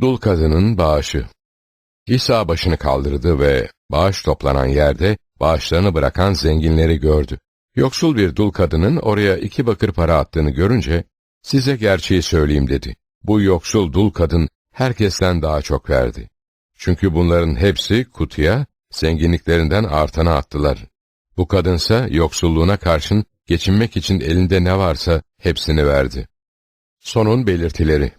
Dul kadının bağışı. İsa başını kaldırdı ve bağış toplanan yerde bağışlarını bırakan zenginleri gördü. Yoksul bir dul kadının oraya iki bakır para attığını görünce, size gerçeği söyleyeyim dedi. Bu yoksul dul kadın herkesten daha çok verdi. Çünkü bunların hepsi kutuya, zenginliklerinden artana attılar. Bu kadınsa yoksulluğuna karşın geçinmek için elinde ne varsa hepsini verdi. Sonun belirtileri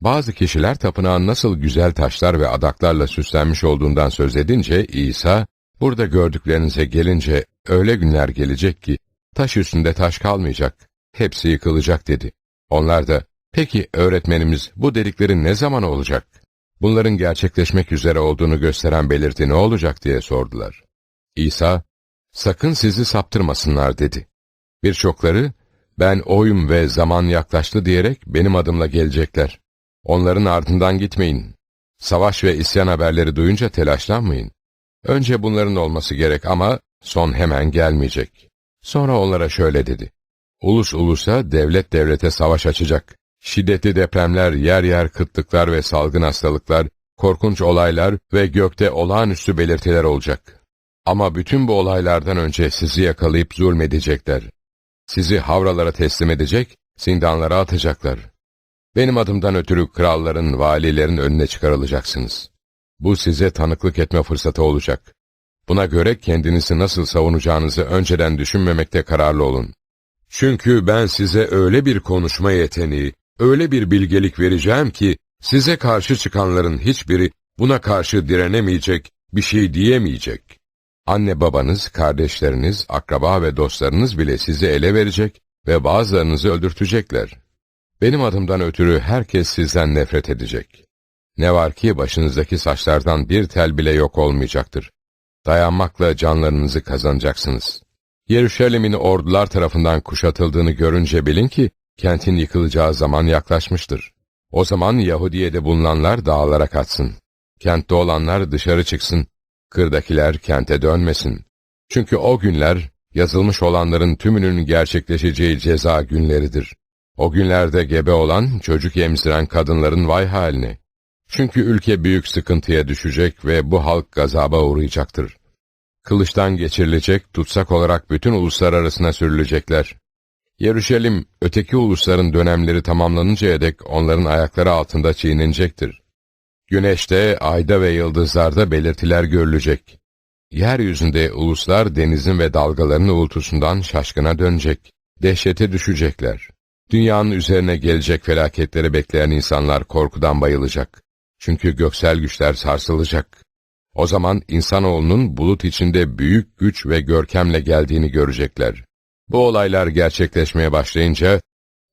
bazı kişiler tapınağın nasıl güzel taşlar ve adaklarla süslenmiş olduğundan söz edince İsa, burada gördüklerinize gelince öyle günler gelecek ki taş üstünde taş kalmayacak, hepsi yıkılacak dedi. Onlar da, peki öğretmenimiz bu dedikleri ne zaman olacak? Bunların gerçekleşmek üzere olduğunu gösteren belirti ne olacak diye sordular. İsa, sakın sizi saptırmasınlar dedi. Birçokları, ben oyum ve zaman yaklaştı diyerek benim adımla gelecekler. Onların ardından gitmeyin. Savaş ve isyan haberleri duyunca telaşlanmayın. Önce bunların olması gerek ama son hemen gelmeyecek. Sonra onlara şöyle dedi. Ulus ulusa, devlet devlete savaş açacak. Şiddetli depremler, yer yer kıtlıklar ve salgın hastalıklar, korkunç olaylar ve gökte olağanüstü belirtiler olacak. Ama bütün bu olaylardan önce sizi yakalayıp zulmedecekler. Sizi havralara teslim edecek, zindanlara atacaklar. Benim adımdan ötürü kralların, valilerin önüne çıkarılacaksınız. Bu size tanıklık etme fırsatı olacak. Buna göre kendinizi nasıl savunacağınızı önceden düşünmemekte kararlı olun. Çünkü ben size öyle bir konuşma yeteneği, öyle bir bilgelik vereceğim ki, size karşı çıkanların hiçbiri buna karşı direnemeyecek, bir şey diyemeyecek. Anne babanız, kardeşleriniz, akraba ve dostlarınız bile sizi ele verecek ve bazılarınızı öldürtecekler. Benim adımdan ötürü herkes sizden nefret edecek. Ne var ki başınızdaki saçlardan bir tel bile yok olmayacaktır. Dayanmakla canlarınızı kazanacaksınız. Yeruşalim'in ordular tarafından kuşatıldığını görünce bilin ki, kentin yıkılacağı zaman yaklaşmıştır. O zaman Yahudiye'de bulunanlar dağlara kaçsın. Kentte olanlar dışarı çıksın. Kırdakiler kente dönmesin. Çünkü o günler, yazılmış olanların tümünün gerçekleşeceği ceza günleridir. O günlerde gebe olan, çocuk emziren kadınların vay haline. Çünkü ülke büyük sıkıntıya düşecek ve bu halk gazaba uğrayacaktır. Kılıçtan geçirilecek, tutsak olarak bütün uluslar arasına sürülecekler. Yeruşalim, öteki ulusların dönemleri tamamlanıncaya dek onların ayakları altında çiğnenecektir. Güneşte, ayda ve yıldızlarda belirtiler görülecek. Yeryüzünde uluslar denizin ve dalgaların uğultusundan şaşkına dönecek, dehşete düşecekler. Dünyanın üzerine gelecek felaketleri bekleyen insanlar korkudan bayılacak. Çünkü göksel güçler sarsılacak. O zaman insanoğlunun bulut içinde büyük güç ve görkemle geldiğini görecekler. Bu olaylar gerçekleşmeye başlayınca,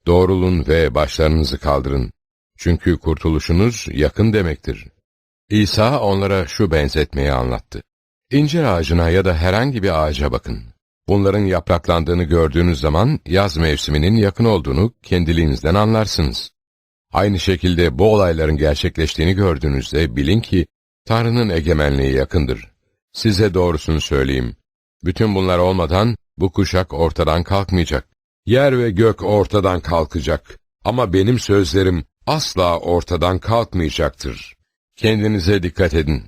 doğrulun ve başlarınızı kaldırın. Çünkü kurtuluşunuz yakın demektir. İsa onlara şu benzetmeyi anlattı. İncir ağacına ya da herhangi bir ağaca bakın. Bunların yapraklandığını gördüğünüz zaman yaz mevsiminin yakın olduğunu kendiliğinizden anlarsınız. Aynı şekilde bu olayların gerçekleştiğini gördüğünüzde bilin ki Tanrı'nın egemenliği yakındır. Size doğrusunu söyleyeyim. Bütün bunlar olmadan bu kuşak ortadan kalkmayacak. Yer ve gök ortadan kalkacak. Ama benim sözlerim asla ortadan kalkmayacaktır. Kendinize dikkat edin.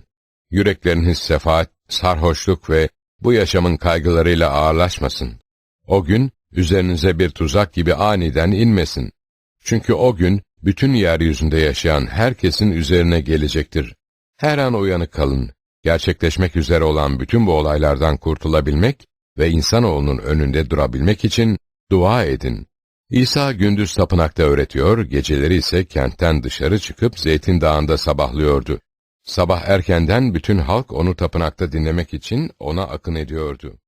Yürekleriniz sefaat, sarhoşluk ve bu yaşamın kaygılarıyla ağırlaşmasın. O gün üzerinize bir tuzak gibi aniden inmesin. Çünkü o gün bütün yeryüzünde yaşayan herkesin üzerine gelecektir. Her an uyanık kalın. Gerçekleşmek üzere olan bütün bu olaylardan kurtulabilmek ve insanoğlunun önünde durabilmek için dua edin. İsa gündüz tapınakta öğretiyor, geceleri ise kentten dışarı çıkıp Zeytin Dağı'nda sabahlıyordu. Sabah erkenden bütün halk onu tapınakta dinlemek için ona akın ediyordu.